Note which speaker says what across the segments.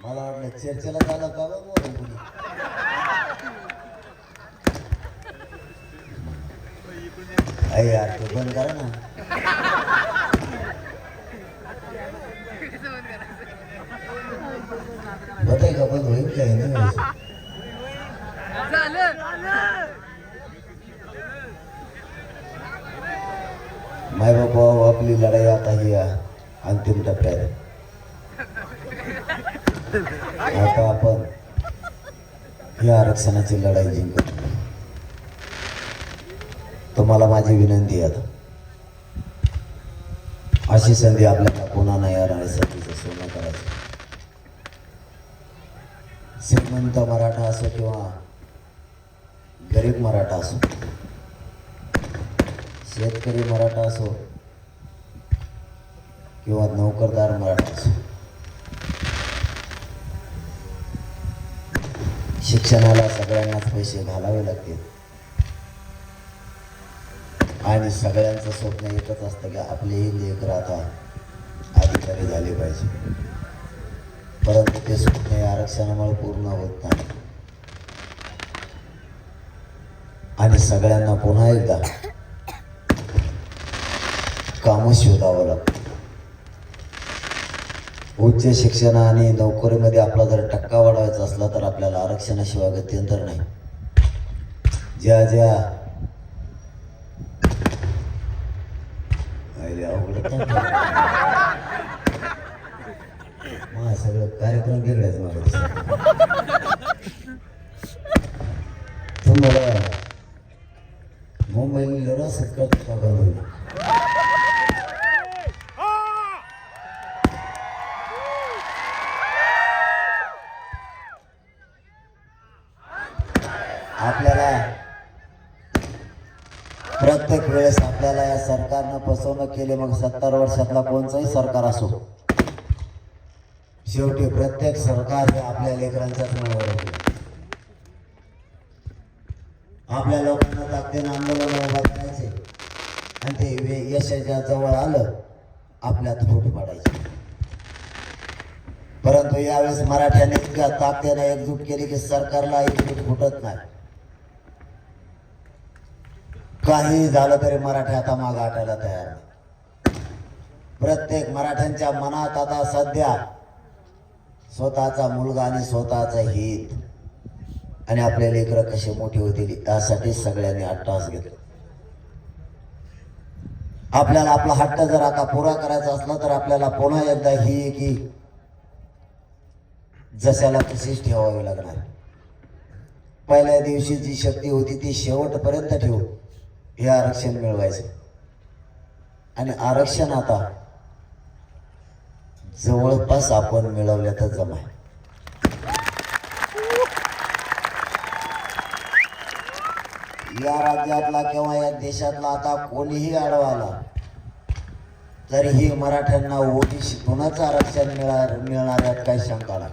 Speaker 1: मला वाटलं चर्चेला झालं का बघ मोठं यार ते बंद करा ना. होतंय का बंद होईल काय नाही. माय बाबा आपली लढाई आता ही अंतिम टप्प्यात आता आपण ही आरक्षणाची लढाई जिंकत तुम्हाला माझी विनंती आहे आता. अशी संधी आपल्याला पुन्हा नाही येणार सोनं करायचं. श्रीमंत मराठा असो किंवा गरीब मराठा असो. शेतकरी मराठा असो किंवा नोकरदार मराठा असो. शिक्षणाला सगळ्यांनाच पैसे घालावे लागतील. आणि सगळ्यांचं स्वप्न एकच असतं की आपलेही लेकर आता अधिकारी झाले पाहिजे. परंतु ते स्वप्न आरक्षणामुळे पूर्ण होत नाही. आणि सगळ्यांना पुन्हा एकदा कामं शोधावं लागतं. उच्च शिक्षण आणि नोकरीमध्ये आपला जर टक्का वाढवायचा असला तर आपल्याला आरक्षणाशिवाय गत्यंतर नाही. ज्या ज्या. अवघड मा सगळं कार्यक्रम वेगळाच मला तुम्हाला मुंबईला रस कळत फसवणूक केली मग सत्तर वर्षातला कोणताही सरकार असो. शेवटी प्रत्येक सरकार हे आपल्या लेकरांचाच मुळावर होते. आपल्या लोकांना ताकदीनं आंदोलन उभा करायचे आणि ते यशाच्या जवळ आलं आपल्यात फूट पडायचे. परंतु यावेळेस मराठ्याने इतक्या ताकदीनं एकजूट केली की सरकारला एकजूट फुटत नाही. काही झालं तरी मराठी आता माग आटायला तयार प्रत्येक मराठ्यांच्या मनात आता सध्या स्वतःचा मुलगा आणि स्वतःचं हित आणि आपले लेकरं कसे मोठे होतील यासाठी सगळ्यांनी अट्टास घेतला. आपल्याला आपला हट्ट जर आता पुरा करायचा असला तर आपल्याला पुन्हा एकदा ही की जशाला तशीच ठेवावी लागणार. पहिल्या दिवशी जी शक्ती होती ती शेवटपर्यंत ठेवू. हे आरक्षण मिळवायचं. आणि आरक्षण आता जवळपास आपण मिळवल्याचा जमा आहे. या राज्यातला किंवा या देशातला आता कोणीही आडवाला तरीही मराठ्यांना ओबीसीतूनच आरक्षण मिळणार मिळणार यात काही शंका नाही.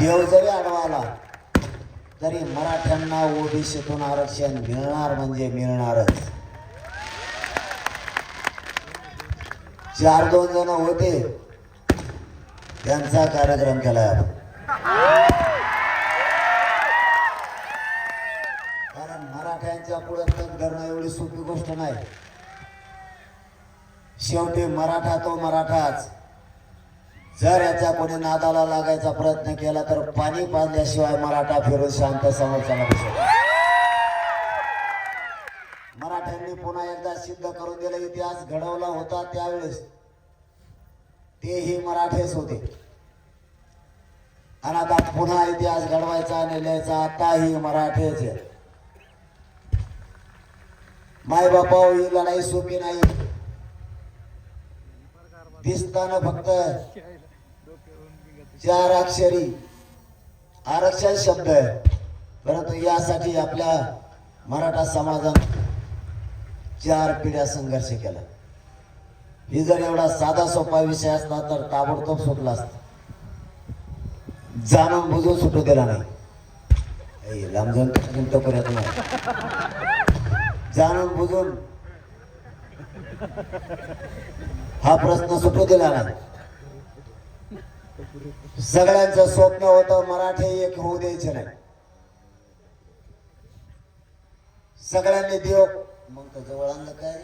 Speaker 1: देव जरी आडवाला तरी मराठ्यांना ओबीसीतून आरक्षण मिळणार म्हणजे मिळणारच. चार दोन जण होते. त्यांचा कार्यक्रम केला आपण. कारण मराठ्यांच्या पुढे तग धरणं एवढी सोपी गोष्ट नाही. शेवटी मराठा तो मराठाच. जर याचा कोणी नादाला लागायचा प्रयत्न केला तर पाणी पाजल्याशिवाय मराठा फिरून शांत समोरच्याला मराठ्यांनी पुन्हा एकदा सिद्ध करून दिला इतिहास घडवला होता त्यावेळेस. तेही मराठेच होते. आणि आता पुन्हा इतिहास घडवायचा आणि लिहायचा आताही मराठेच आहे. माय बापा ही लढाई सोपी नाही. दिसताना फक्त चार अक्षरी आरक्षण शब्द आहे. परंतु यासाठी आपल्या मराठा समाजानं चार पिढ्या संघर्ष केला. ही जर एवढा साधा सोपा विषय असला तर ताबडतोब सुटला असता. जाणून बुजून सुटू दिला नाही. ए, लांब नाही जाणून बुजून हा प्रश्न सुटू दिला नाही. सगळ्यांचं स्वप्न होतं मराठी एक होऊ द्यायचे नाही. सगळ्यांनी देव मग तर जवळ आणलं काय?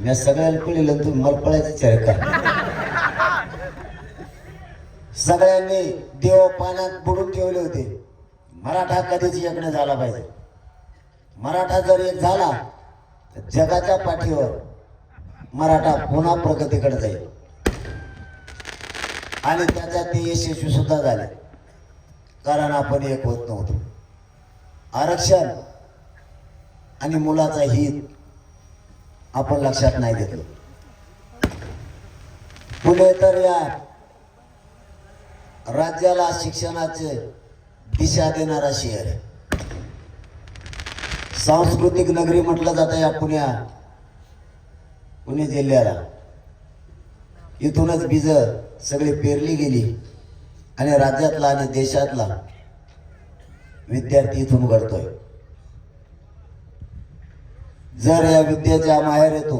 Speaker 1: मी सगळ्यांना पिढीला तुम्ही मला पळायचं का सगळ्यांनी देव पाण्यात बुडून ठेवले होते. मराठा कधीच एक झाला पाहिजे. मराठा जर एक झाला तर जगाच्या पाठीवर मराठा पुन्हा प्रगतीकडे जाईल. आणि त्याच्यात ते यशस्वी सुद्धा झाले. कारण आपण एक होत नव्हतो. आरक्षण आणि मुलाचा हित आपण लक्षात नाही घेतलं. पुणे तर या राज्याला शिक्षणाचे दिशा देणारा शहर आहे. सांस्कृतिक नगरी म्हटलं जातं या पुण्या पुणे जिल्ह्याला. इथूनच बीज सगळी पेरली गेली. आणि राज्यातला आणि देशातला विद्यार्थी इथून घडतोय जर या विद्येच्या माहेर येतो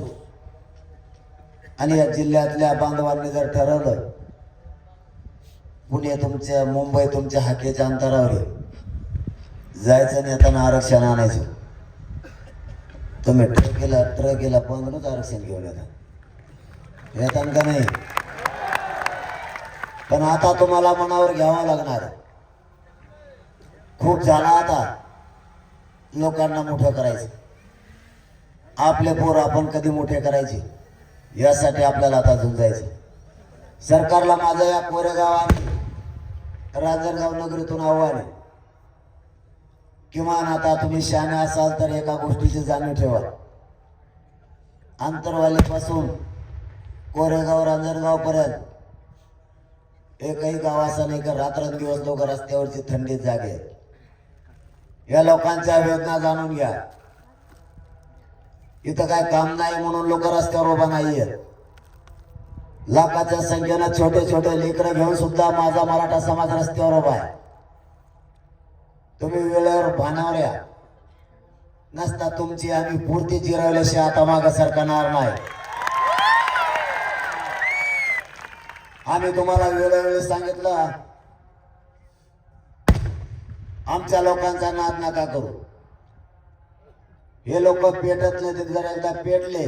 Speaker 1: आणि या जिल्ह्यातल्या बांधवांनी जर ठरवलं पुणे तुमच्या मुंबई तुमच्या हाकेच्या अंतरावर आहे जायचं नाही येताना आरक्षण आणायचं. तुम्ही ट्रक केला ट्रक गेला पंधराच आरक्षण घेऊन येतात येतात का नाही? पण आता तुम्हाला मनावर घ्यावं लागणार. खूप झाला आता. लोकांना मोठं करायचं. आपले पोर आपण कधी मोठे करायचे? यासाठी आपल्याला आता झुंजायचं सरकारला माझं या कोरेगाव आणि राजनगाव नगरीतून आव्हान आहे. किमान आता तुम्ही शहाणे असाल तर एका गोष्टीची जाणीव ठेवा. आंतरवालीपासून कोरेगाव रांजणगावपर्यंत एकही गाव असं नाही का रात्रंदिवस लोक रस्त्यावरची थंडीत जागे. आहेत या लोकांच्या वेदना जाणून घ्या. इथं काय काम नाही म्हणून लोक रस्त्यावर उभा नाही आहेत लाखाच्या संख्येनं छोटे छोटे लेकरं घेऊन सुद्धा माझा मराठा समाज रस्त्यावर उभा आहे. तुम्ही वेळेवर भानावर या नसता तुमची आम्ही पूर्ती जिरवल्याशिवाय आता माग सरकणार नाही. आम्ही तुम्हाला वेळोवेळी सांगितलं आमच्या लोकांचा नाद नका करू. हे लोक पेटत नाही जर एकदा पेटले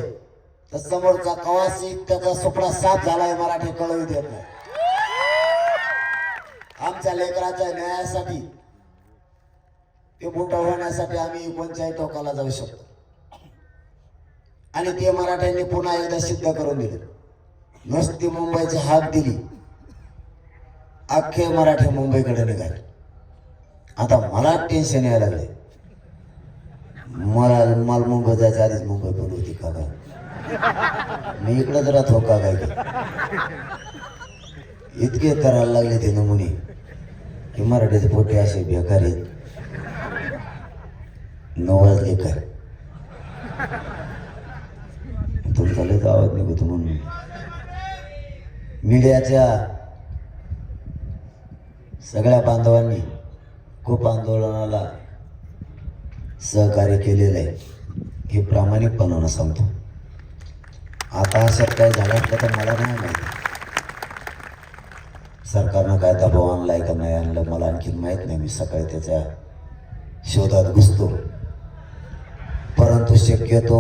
Speaker 1: तर समोरचा कवासी त्याचा सुपडा साफ झालाय मराठी कळवू देत नाही. आमच्या लेकराच्या न्यायासाठी ते मोठं होण्यासाठी आम्ही पंचायत टोकाला जाऊ शकतो. आणि ते मराठ्यांनी पुन्हा एकदा सिद्ध करून दिले. नुसती मुंबईची हाक दिली. अख्खे मराठी मुंबईकडे निघाले. आता मला टेन्शन यायला लागले मला मला मुंबई जायचं आधीच मुंबई पण होती का काय मी इकडे जरा हो का काय इतके करायला लागले ते नमुने की मराठीचे पोटे असे बेकार आहेत. नऊ लेकर काय तुमचा तर आवाज निघतो म्हणून. मीडियाच्या सगळ्या बांधवांनी खूप आंदोलनाला सहकार्य केलेलं आहे. हे प्रामाणिकपणानं सांगतो. आता अशात काय झालं असलं तर मला नाही माहिती. सरकारनं काय दबाव आणलाय का नाही आणलं मला आणखी माहीत नाही. मी सकाळी त्याच्या शोधात घुसतो. शक्यतो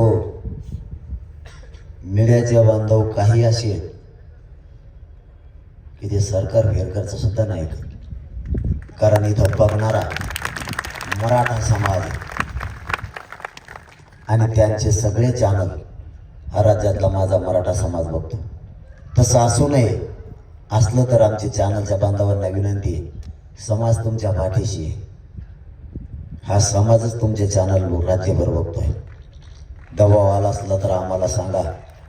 Speaker 1: मीडियाचे बांधव काही असे की ते सरकार भेरकरचं सुद्धा नाही कारण इथं बघणारा मराठा समाज आणि त्यांचे सगळे चॅनल हा राज्यातला माझा मराठा समाज बघतो. तसं असू नये असलं तर आमचे चॅनलच्या बांधवांना विनंती समाज तुमच्या पाठीशी आहे. हा समाजच तुमचे चॅनल राज्यभर बघतोय. दबाव आला असला तर आम्हाला सांगा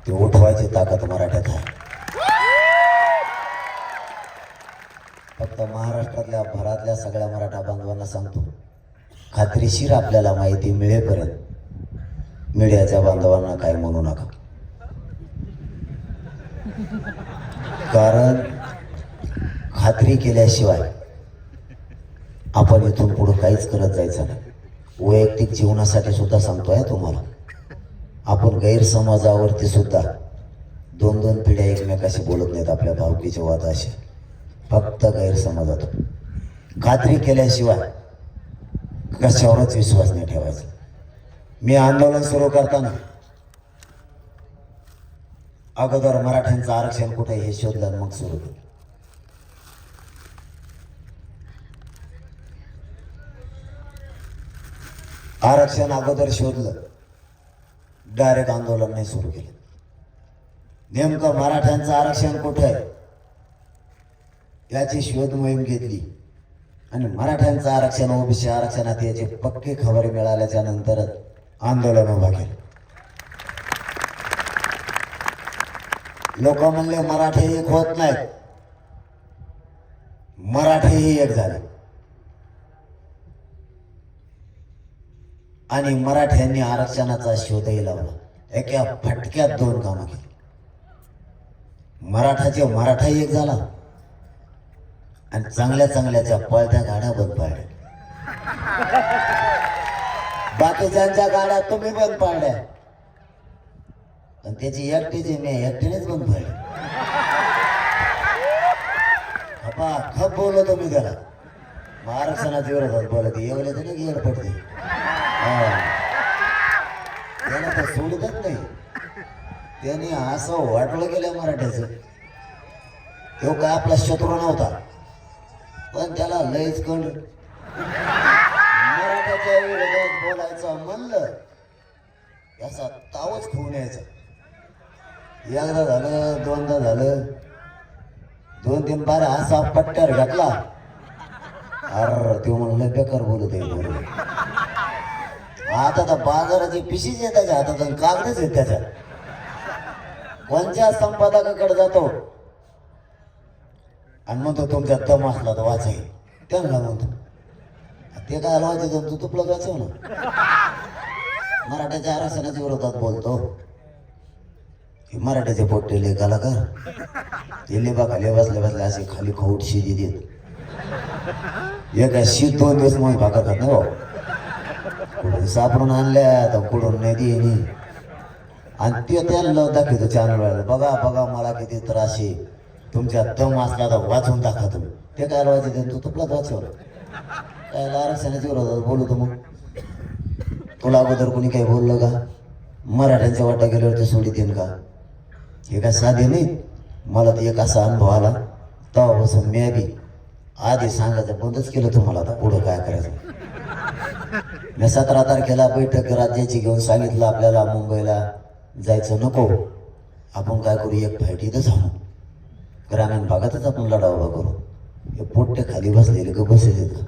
Speaker 1: ते उठवायची ताकद मराठ्यात आहे. फक्त महाराष्ट्रातल्या भरातल्या सगळ्या मराठा बांधवांना सांगतो खात्रीशीर आपल्याला माहिती मिळेपर्यंत मीडियाच्या बांधवांना काय म्हणू नका. कारण खात्री केल्याशिवाय आपण इथून पुढं काहीच करत जायचं नाही. वैयक्तिक जीवनासाठी सुद्धा सांगतोय तुम्हाला. आपण गैरसमाजावरती सुद्धा दोन दोन पिढ्या एकमेकाशी बोलत नाहीत आपल्या भावकीच्या वादाशी. फक्त गैरसमाजात. खात्री केल्याशिवाय कशावरच विश्वास नाही ठेवायचा. मी आंदोलन सुरू करताना अगोदर मराठ्यांचं आरक्षण कुठे हे शोधलं मग सुरू केलं. आरक्षण अगोदर शोधलं. डायरेक्ट आंदोलन नाही सुरू केलं. नेमकं मराठ्यांचं आरक्षण कुठं आहे? याची शोध मोहीम घेतली. आणि मराठ्यांचं आरक्षण ओबीसी आरक्षणात याची पक्की खबर मिळाल्याच्या नंतरच आंदोलन उभा केलं. लोक म्हणले मराठे एक होत नाहीत. मराठेही एक झाले. आणि मराठ्यांनी आरक्षणाचा शोधही लावला. एका फटक्यात दोन कामं केली. मराठाचे मराठाही एक झाला. आणि चांगल्या चांगल्याच्या पळत्या गाड्या बंद पाडल्या. बाकीच्यांच्या गाड्या तुम्ही बंद पाडल्या. पण त्याची एकटीची मी एकटीनेच बंद पाडली. खपा खप बोललो मी त्याला. मग आरक्षणाच्या विरोधात बोलत येवले तर नाही गेड पडते. त्याला तर सोडतच नाही. त्याने असं वाटलं गेलं मराठ्याचं तो काय आपला शत्रू नव्हता. पण त्याला लयच कळ. मराठ्याच्या विरोधात बोलायचं म्हणलं याचा तावच खाऊन यायचा. एकदा झालं दोनदा झालं. दोन तीन बार असा पट्ट्यावर घातला. अर ते म्हणलं बेकार बोलत आहे. बरोबर आता तर बाजाराची पिशीच आहे त्याच्या हातात कागदच आहेत त्याच्या कोणत्या संपादकाकडे जातो. आणि म्हणतो तुमच्या तम असला तर वाचाय त्यांना म्हणतो ते काय वाचायचं तुमचं तुपलं वाचव ना मराठ्याच्या आरक्षणाच्या विरोधात बोलतो हे मराठ्याचे पोट्टेले कलाकार. ते लिबा खाली बसले बसले असे खाली खोट शिजी देत एका शीत दोन दिवस मग भाकर नाही भाऊ सापडून आणल्या तर कुठून नदी देणी आणि ते त्यांना दाखवतो चॅनल बघा बघा मला किती त्रास आहे. तुमच्या दम असला तर वाचून दाखवा तुम्ही. ते काय वाचायचं तू? तुपलाच वाचवलं काय आरक्षणाची विरोधात बोलू मग. तुला अगोदर कोणी काही बोललं का? मराठ्यांच्या वाटा गेल्यावर ते सोडी देईन का? हे काय साधे नाही? मला तर एक असा अनुभव आला. तेव्हापासून मी बी आधी सांगायचं बंदच केलं तुम्हाला. आता पुढं काय करायचं? मी सतरा तारखेला बैठक राज्याची घेऊन सांगितलं आपल्याला मुंबईला जायचं नको. आपण काय करू एक फाईट इथं जाऊ ग्रामीण भागातच आपण लढा उभा करू. हे पोट्टे खाली बसलेले का बसले का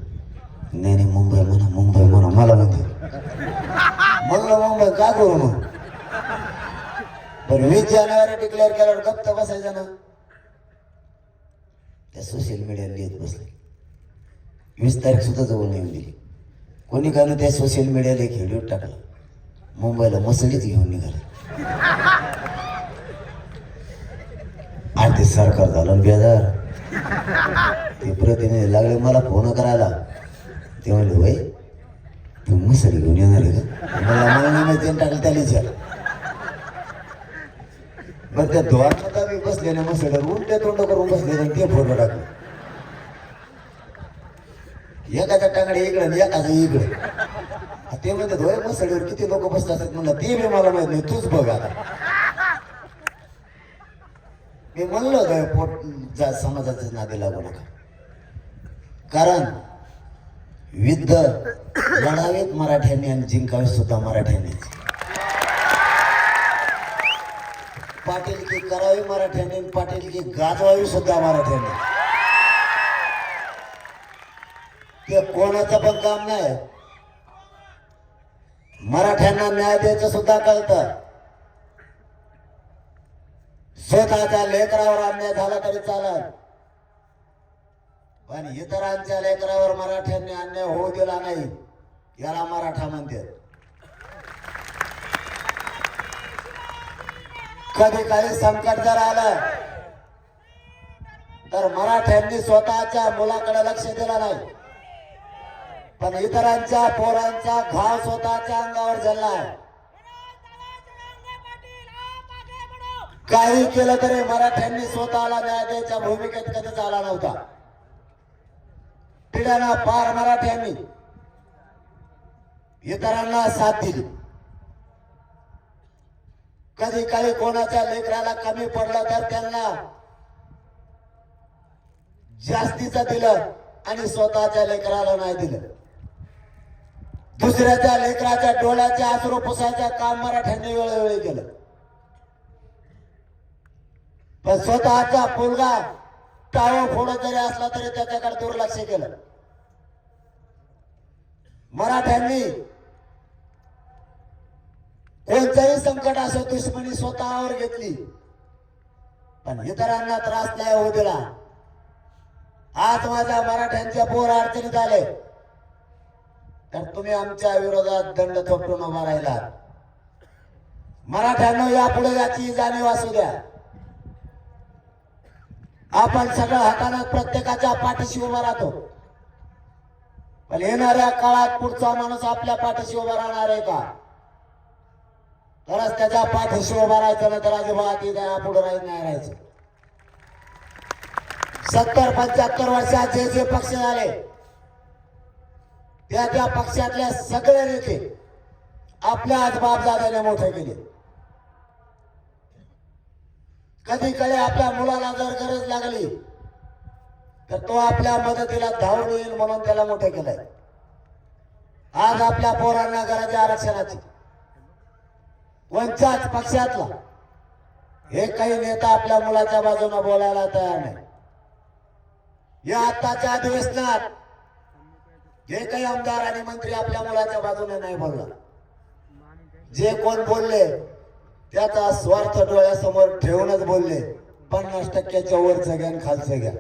Speaker 1: नाही नाही मुंबई म्हणा मुंबई म्हणा मला म्हणते म्हणलं मुंबई काय करू मग? पण वीस जानेवारी डिक्लेअर केल्यावर गप्त बसायचं ना. त्या सोशल मीडियावर लिहित बसले. वीस तारीख सुद्धा जवळ नेऊन दिली. कोणी का त्या सोशल मीडियाला एक व्हिडिओ टाकला. मुंबईला मसलीच घेऊन निघाले. आणि ते सरकार झालं बेजार. ते प्रतिनिधी लागले मला फोन करायला. ते म्हणले होय? तू मसली घेऊन येणार आहे का? मला मला नाही माहिती टाकलं त्याला विचार. बरं त्या धुवारमध्ये आम्ही बसले ना मसल्यावर उलट्या तोंड करून बसले आणि ते फोटो टाकले. एकाच्या टांगडे इकडे आणि एकाचा इकडे. ते म्हणते होय मसडीवर किती लोक बसत असतात? म्हणलं ते बी मला माहीत नाही तूच बघ आता. मी म्हणलं होतं पोट जा समाजाचं नादी लागू नका. कारण युद्ध लढावेत मराठ्यांनी आणि जिंकावे सुद्धा मराठ्यांनीच. पाटील की करावी मराठ्यांनी पाटील की गाजवावी सुद्धा मराठ्यांनी. ते कोणाचं पण काम नाही. मराठ्यांना न्याय द्यायचं सुद्धा कळतं. स्वतःच्या लेकरावर अन्याय झाला तरी चालत पण इतरांच्या लेकरावर मराठ्यांनी अन्याय होऊ दिला नाही याला मराठा म्हणते कधी काही संकट जर आलं तर मराठ्यांनी स्वतःच्या मुलाकडे लक्ष दिलं नाही. पण इतरांच्या पोरांचा घाव स्वतःच्या अंगावर झालाय काही केलं तरी मराठ्यांनी स्वतःला न्याय द्यायच्या भूमिकेत कधीच आला नव्हता. पिढ्यांना पार मराठ्यांनी. इतरांना साथ दिली. कधी काही कोणाच्या लेकराला कमी पडलं तर त्यांना जास्तीचं दिलं आणि स्वतःच्या लेकराला नाही दिलं. दुसऱ्याच्या लेकराच्या डोळ्याच्या आसरू पुसायचं काम मराठ्यांनी वेळोवेळी केलं. पण स्वतःचा मुलगा टाळो फोड जरी असला तरी त्याच्याकडे दुर्लक्ष केलं. मराठ्यांनी कोणतंही संकट असो दुश्मनी स्वतःवर घेतली. पण इतरांना त्रास नाही होऊ दिला. आज माझ्या मराठ्यांच्या पोर अडचणीत आले. तर तुम्ही आमच्या विरोधात दंड थोपटून उभा राहिला मराठ्यांना यापुढे याची जाणीव असू द्या. आपण सगळं हाताने प्रत्येकाच्या पाठीशी उभा राहतो. पण येणाऱ्या काळात पुढचा माणूस आपल्या पाठीशी उभा राहणार आहे का? तरच त्याच्या पाठीशी उभा राहायचं नाही तर अजिबात इथे पुढे राहील नाही राहायचं. सत्तर पंच्याहत्तर वर्षात जे जे पक्ष झाले त्या त्या पक्षातल्या सगळ्या नेते आपल्या आज बापदादाने मोठे केले. कधी कडे आपल्या मुलाला जर गरज लागली तर तो आपल्या मदतीला धावून येईल म्हणून त्याला मोठे केलंय. आज आपल्या पोरांना गरज आरक्षणाची. वंचाच पक्षातला हे काही नेता आपल्या मुलाच्या बाजूने बोलायला तयार नाही. या आत्ताच्या अधिवेशनात जे काही आमदार आणि मंत्री आपल्या मुलाच्या बाजूने नाही बोलला जे कोण बोलले त्याचा स्वार्थ डोळ्यासमोर ठेवूनच बोलले पन्नास टक्क्याच्या वरचं घ्या आणि खालचं घ्या.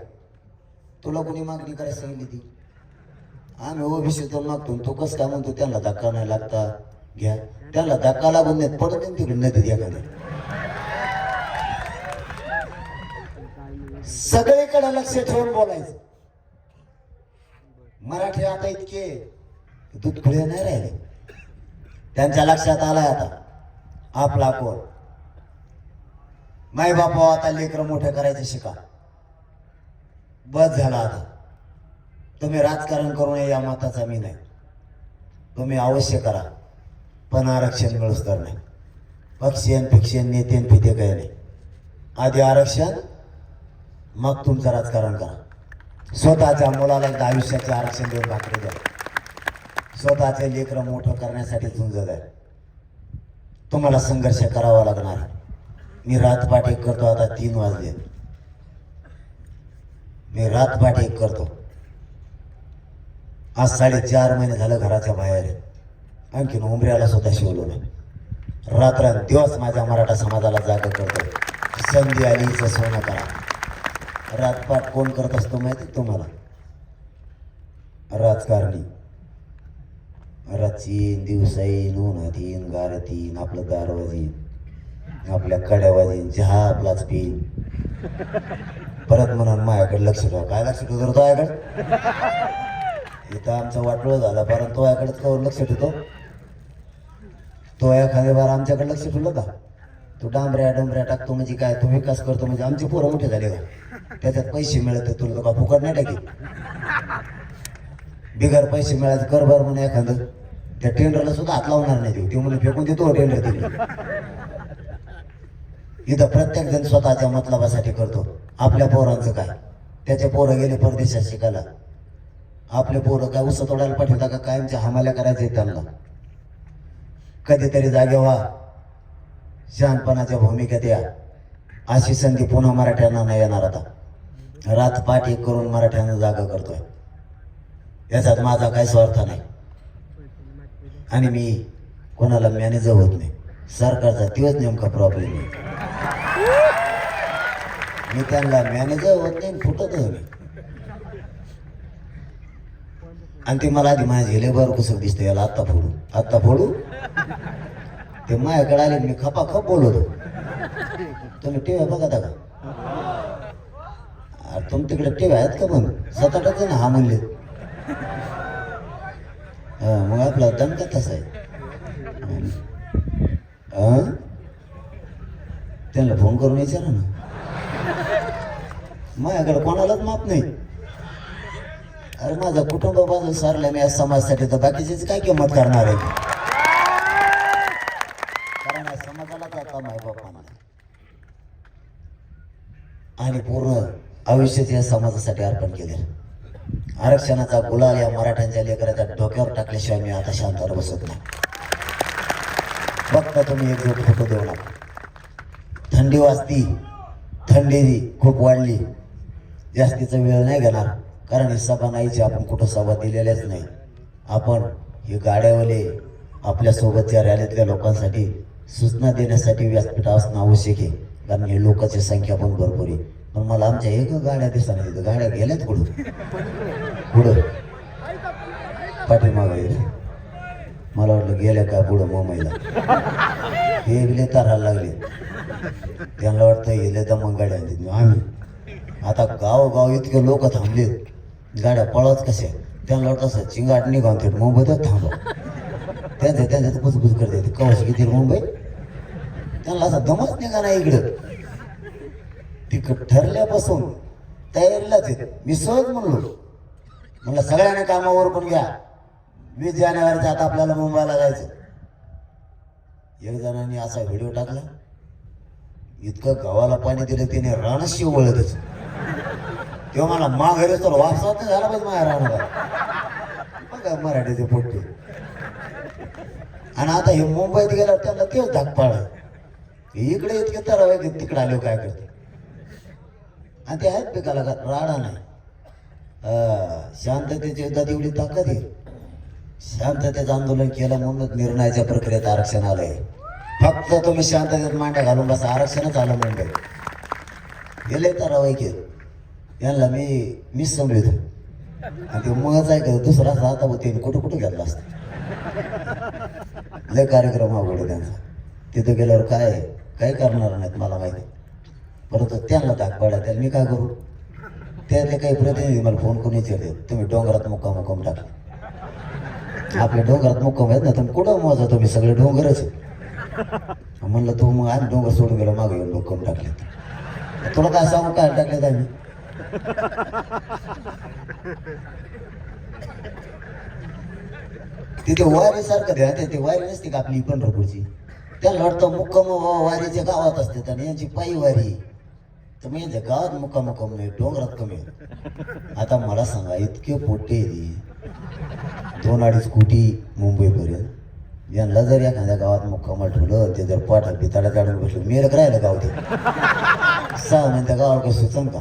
Speaker 1: तुला कोणी मागणी करायला सांगितली ती? आम्ही ओबीसीचं मागतो तो कसं काय म्हणतो त्यांना धक्का नाही लागता. घ्या. त्यांना धक्का लागून देत पडत नाही तिकडे नाही तर सगळीकडे लक्ष ठेवून बोलायचं. मराठी आता इतके दुधखुळे नाही राहिले. त्यांच्या लक्षात आलाय आता. आपला कोण माई बापा हो, आता लेकर मोठं करायचं शिका. बस झाला आता. तुम्ही राजकारण करू नये या मताचा मी नाही. तुम्ही अवश्य करा. पण आरक्षण मिळूच तर नाही. पक्षीयन फिक्षण नेते फिते काही नाही. आधी आरक्षण मग तुमचं राजकारण करा. स्वतःच्या मुलाला एकदा आयुष्याचे आरक्षण देऊन भाकरी द्या. स्वतःचे लेकरं मोठं करण्यासाठी झुंज द्या तुम्हाला संघर्ष करावा लागणार मी रातपाठ एक करतो आता तीन वाजले. मी रातपाठ एक करतो. आज साडेचार महिने झालं घराच्या बाहेर. आहे आणखीन उमऱ्याला सुद्धा शिवलो नाही. रात्र दिवस माझ्या मराठा समाजाला जागा करतो. संधी आली हिचं सोनं करा रातपाट कोण करत असतो माहिती तुम्हाला? राजकारणी. रातचीन दिवसा येईन उन्हात येईन गारात येईन आपलं दार वाजीन आपल्या कड्या वाजीन चहा आपलाच पिईन परत म्हणून माझ्याकडे लक्ष ठेवा. काय लक्ष ठेवतो तो याकडे इथं आमचा वाटोळ झाला परत तो याकडेच कवर लक्ष ठेवतो. तो एखाद्या बार आमच्याकडे लक्ष ठेवलं का? तू डांबऱ्या डोंबऱ्या टाकतो म्हणजे काय? तुम्ही विकास करतो म्हणजे आमचे पोरं मोठे झाले का? त्याच्यात पैसे मिळत तुला तो का फुकट नाही टाकी. बिगर पैसे मिळत कर बरं म्हणे एखादं. त्या टेंडरला सुद्धा हात लावणार नाही ते. मुलं फेकून देतो टेंडर तिकडे इथं प्रत्येक जण स्वतःच्या मतलबासाठी करतो. आपल्या पोरांचं काय? त्याचे पोरं गेले परदेशात शिकायला. आपले पोरं काय उस तोडायला पाठवता का? कायमच्या हमाल्या करायचे त्यांना. कधीतरी जागे व्हा. शहाणपणाच्या भूमिकेत या. अशी संधी पुन्हा मराठ्यांना नाही येणार आता. रातपाट एक करून मराठ्यांना जागा करतोय. याच्यात माझा काही स्वार्थ नाही. आणि मी कोणाला मॅनेजर होत नाही. सरकारचा तोच नेमका प्रॉब्लेम आहे. मी त्यांना मॅनेजर होत नाही फुटत नाही. आणि ते मला आधी माझ्या झेले कसं दिसतं याला. आत्ता फोडू. आत्ता फोडू. ते माझ्याकडे आले मी खपा खप बोलवतो. तुम्ही टीव्ही बघा का? तुम तिकडे टीव्ही आहेत का मग सात आठ जण हा म्हणले. मग आपला दमका तसा आहे? त्यांना फोन करून विचारा ना. माझ्याकडे कोणालाच माप नाही. अरे माझा कुटुंब बाजू सारलं मी या समाजासाठी तर बाकीचे काय किंमत करणार आहे? कारण या काम आहे मायबापांना आणि पूर्ण आयुष्यात या समाजासाठी अर्पण केले. आरक्षणाचा गुलाल या मराठ्यांच्या लेकराच्या डोक्यावर टाकल्याशिवाय मी आता शांतावर बसत नाही. फक्त तुम्ही एकजूट फोटो देऊ नका. थंडी वाजती थंडी खूप वाढली. जास्तीचा वेळ नाही घेणार कारण सभा नाहीची आपण कुठं सभा दिलेल्याच नाही. आपण हे गाड्यावाले आपल्यासोबतच्या रॅलीतल्या लोकांसाठी सूचना देण्यासाठी व्यासपीठ असणं आवश्यक आहे कारण हे लोकांची संख्या पण भरपूर आहे. पण मला आमच्या एक गाड्या दिसताना नाही गाड्या गेल्यात कुठं? पुढं पाठीमाग आहे. मला वाटलं गेल्या का पुढं मुंबईला. हे गेले तारायला लागले. त्यांना वाटतं गेले तर मग गाड्या आम्ही. आता गावोगाव इतके लोक थांबले. गाड्या पळत कशा? त्यांना वाटतं असं चिंगाट निघावून ते मुंबईतच थांबा. त्यांचं त्यांच्यात कुचकुच करते कवच किती मुंबई? त्यांना असा दमच निघा नाही इकडं. तिकड ठरल्यापासून तयारीलाच येते. मी सहज म्हणलो म्हणलं सगळ्यांनी कामावर पण घ्या. वीस जानेवारीच्या आता आपल्याला मुंबईला जायचं एक जणांनी असा व्हिडिओ टाकला. इतकं गावाला पाणी दिलं त्याने रानशी वळतच तेव्हा मला माघारी तर वापसात नाही झाला पाहिजे माझ्या राणाला बघा मराठीचे फोटो आणि आता हे मुंबईत गेल्यावर त्यांना तेच धाक पाळ इकडे इतके तर तिकडे आले काय करते? आणि ते आहेत पिकाला का राडा नाही शांततेची एकदा तेवढी ताकद आहे. शांततेचं आंदोलन केलं म्हणून निर्णयाच्या प्रक्रियेत आरक्षण आलंय. फक्त तुम्ही शांततेत मांड्या घालून बस आरक्षणच आलं म्हणजे गेले तर रवायके यांना मी मिस समजतो. आणि ते मगच आहे का दुसरा राहता होते कुठं कुठं घेतला असतं. लय कार्यक्रम अवघड त्यांचा. तिथं गेल्यावर काय काय करणार नाहीत मला माहिती. परंतु त्यांना दाग पडला त्याला मी काय करू? त्यातले काही प्रतिनिधी मला फोन करून विचारले तुम्ही डोंगरात मुक्काम मुक्काम टाकला. आपल्या डोंगरात मुक्काम आहेत ना तुम्ही कुठं मोजा तुम्ही? सगळे डोंगरच म्हणलं तू मग आम्ही डोंगर सोडून गेलो मागे येऊन मुक्काम टाकले. तुला काय सांगू काय टाकलेत आम्ही? तिथे वारी सारखं द्या ते वारी नसते का आपली पंढरपूरची? त्याला लढतं मुक्काम वारीच्या गावात असते आणि यांची पायी वारी. तर मी यांच्या गावात मुक्काम नाही डोंगरात कमी आहे. आता मला सांगा इतके पोटे दोन अडीच कोटी मुंबईपर्यंत. यांना जर एखाद्या गावात मुक्काम ठेवलं ते जर पाठ बिताडा काढून बसलो मेरक राहिलं गाव ते. सहा महिने त्या गावाला काही सुचन का?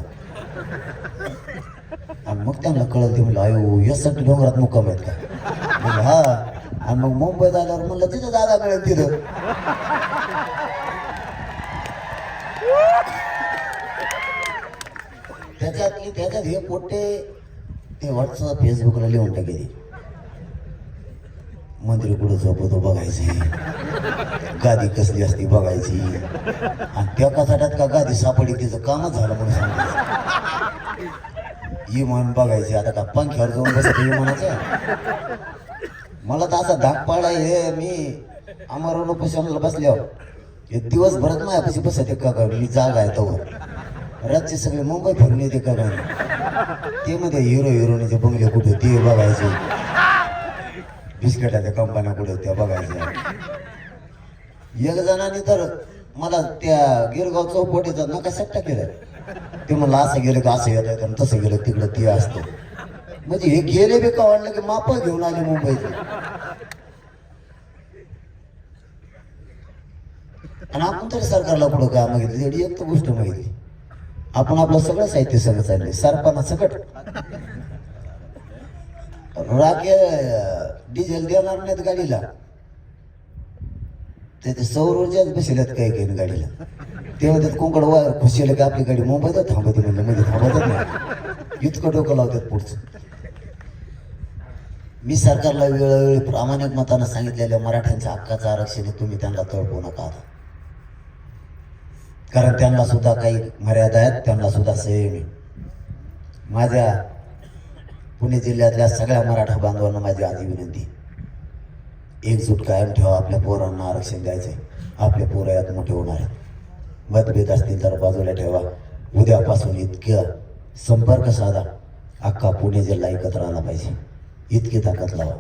Speaker 1: आणि मग त्यांना कळलं ते म्हणलं आयो यासाठी डोंगरात मुक्काम आहेत का? म्हणलं हा. आणि मग मुंबईत आल्यावर म्हणलं तिथं दादा मिळेल तिथं. त्याच्यातली त्याच्यात हे पोटे ते व्हॉट्सअप फेसबुकला लिहून टाकेल. मंत्री कुठं झोपतो बघायची. गादी कसली असती बघायची. आणि त्या कचाट्यात का गादी सापडी तिचं कामच झालं म्हणून सांगायचं इमान बघायचे आता का पंख्यावर जाऊन बसत म्हणायचं मला तर असा धाक पाडा हे मी अमरवण उपोषणाला बसल्यावर. हे दिवसभरात माझ्यापाशी बसत का मी जागा आहे तवर. रातचे सगळे मुंबई फिरून येते का काय ते मध्ये हिरो हिरोनीचे बंगले कुठे ते बघायचे. बिस्किटाच्या कंपन्या कुठे त्या बघायच्या एक जणांनी तर मला त्या गिरगाव चौपटीचा सट्टा केलं. ते म्हणलं असं गेलं का असं येत आणि तसं गेलं तिकडं ते असतं. म्हणजे हे गेले बी का वाटलं की माप घेऊन आले मुंबईचे आणि आपण तरी सरकारला पुढं काय मागितलं एक तर गोष्ट माहिती. आपण आपलं सगळं साहित्य सगळं चाललंय. सरपणा सकट. राखे डिझेल देणार नाहीत गाडीला. ते ते सौर ऊर्जाच बसल्यात काही काही गाडीला. तेव्हा त्यात कोंकड वायर खुशीला की? आपली गाडी मुंबईतच थांबते म्हणलं. म्हणजे थांबतच नाही. इतकं डोकं लावतात पुढचं. मी सरकारला वेळोवेळी प्रामाणिक मतानं सांगितलेल्या मराठ्यांच्या हक्काचं आरक्षण तुम्ही त्यांना तळपू नका आता. कारण त्यांना सुद्धा काही मर्यादा आहेत त्यांना सुद्धा संयम आहे. माझ्या पुणे जिल्ह्यातल्या सगळ्या मराठा बांधवांना माझी आधी विनंती. एकजूट कायम ठेवा आपल्या पोरांना आरक्षण द्यायचे आपले पोरं यात मोठे होणार आहेत. मतभेद असतील तर बाजूला ठेवा. उद्यापासून इतकं संपर्क साधा. अख्खा पुणे जिल्हा एकत्र आला पाहिजे. इतकी ताकद लावा.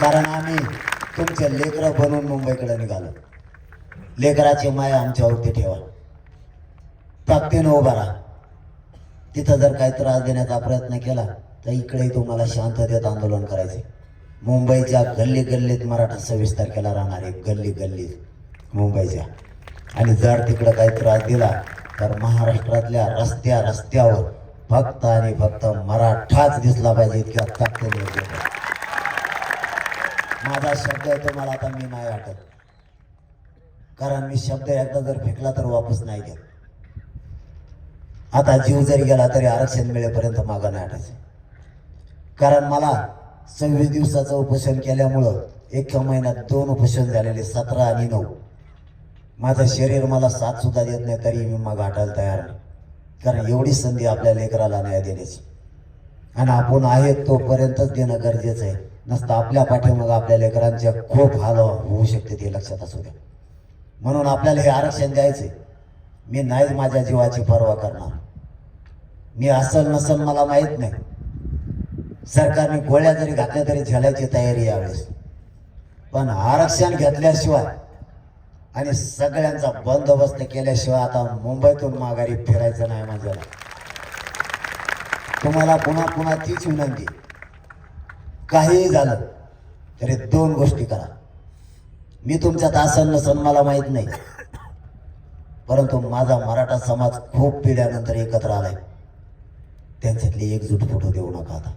Speaker 1: कारण आम्ही तुमचे लेकरं बनवून मुंबईकडे निघालो. लेकराची माया आमच्यावरती ठेवा. ताकदीनं उभा राहा. तिथं जर काही त्रास देण्याचा प्रयत्न केला तर इकडे तुम्हाला शांततेत आंदोलन करायचे. मुंबईच्या गल्ली गल्लीत मराठा सव्वीस तारखेला राहणार आहे गल्ली गल्लीत मुंबईच्या. आणि जर तिकडं काही त्रास दिला तर महाराष्ट्रातल्या रस्त्या रस्त्यावर फक्त आणि फक्त मराठाच दिसला पाहिजे इतक्या ताकदीने. माझा शब्द आहे तुम्हाला आता मी नाही वाटत. कारण मी शब्द एकदा जर फेकला तर वापस नाही घेत. आता जीव जरी गेला तरी आरक्षण मिळेपर्यंत मागं नाही हटायचं कारण मला सव्वीस दिवसाचं उपोषण केल्यामुळं एका महिन्यात दोन उपोषण झालेले सतरा आणि नऊ. माझं शरीर मला साथ सुद्धा देत नाही तरी मी मग हटायला तयार नाही. कारण एवढी संधी आपल्या लेकराला न्याय देण्याची. आणि आपण आहेत तोपर्यंतच देणं गरजेचं आहे. नसतं आपल्या पाठीमागं आपल्या लेकरांच्या खूप हाल होऊ शकते ते लक्षात असू द्या. म्हणून आपल्याला हे आरक्षण द्यायचे मी नाहीच माझ्या जीवाची पर्वा करणार. मी असल नसल मला माहीत नाही. सरकारने गोळ्या जरी घातल्या तरी झेलायची तयारी यावेळेस. पण आरक्षण घेतल्याशिवाय आणि सगळ्यांचा बंदोबस्त केल्याशिवाय आता मुंबईतून माघारी फिरायचं नाही माझ्याला. तुम्हाला पुन्हा पुन्हा तीच विनंती. काहीही झालं तरी दोन गोष्टी करा. मी तुमच्यात आसन नसन मला माहीत नाही. परंतु माझा मराठा समाज खूप पिढ्यानंतर एकत्र आलाय. त्यांच्यातली एकजूट फोटो देऊ नका आता.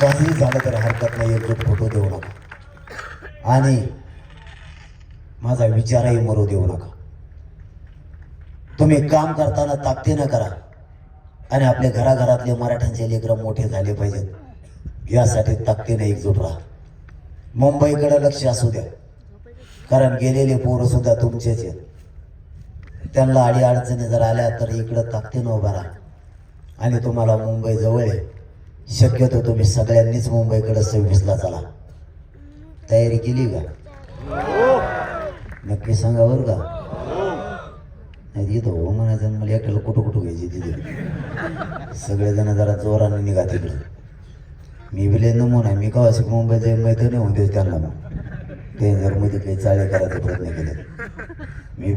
Speaker 1: काही झालं तर हरकत नाही एकजूट फोटो देऊ नका. आणि माझा विचारही मरू देऊ नका. तुम्ही काम करताना ताकदीनं करा. आणि आपल्या घराघरातले मराठ्यांचे लेकरं मोठे झाले पाहिजेत. यासाठी ताकदीने एकजूट राहा. मुंबईकडे लक्ष असू द्या. कारण गेलेले पोरं सुद्धा तुमचेच आहेत. त्यांना आडी अडचणी जर आल्या तर इकडं ताकदीनं उभा राहा. आणि तुम्हाला मुंबई जवळ आहे. शक्यतो तुम्ही सगळ्यांनीच मुंबईकडे सव्वीसला चला. तयारी केली का? नक्की सांगा बरं का? नाही तिथं हो म्हणायचं मला एकट्याला कुठं कुठं घ्यायची तिथे सगळेजण जरा जोराने निघा तिकडं. मी बिले आहे. मी का असं मुंबईत जाईल माहिती नाही होते त्यांना मग. ते जर मध्ये काही चाळे करायचा प्रयत्न केले मी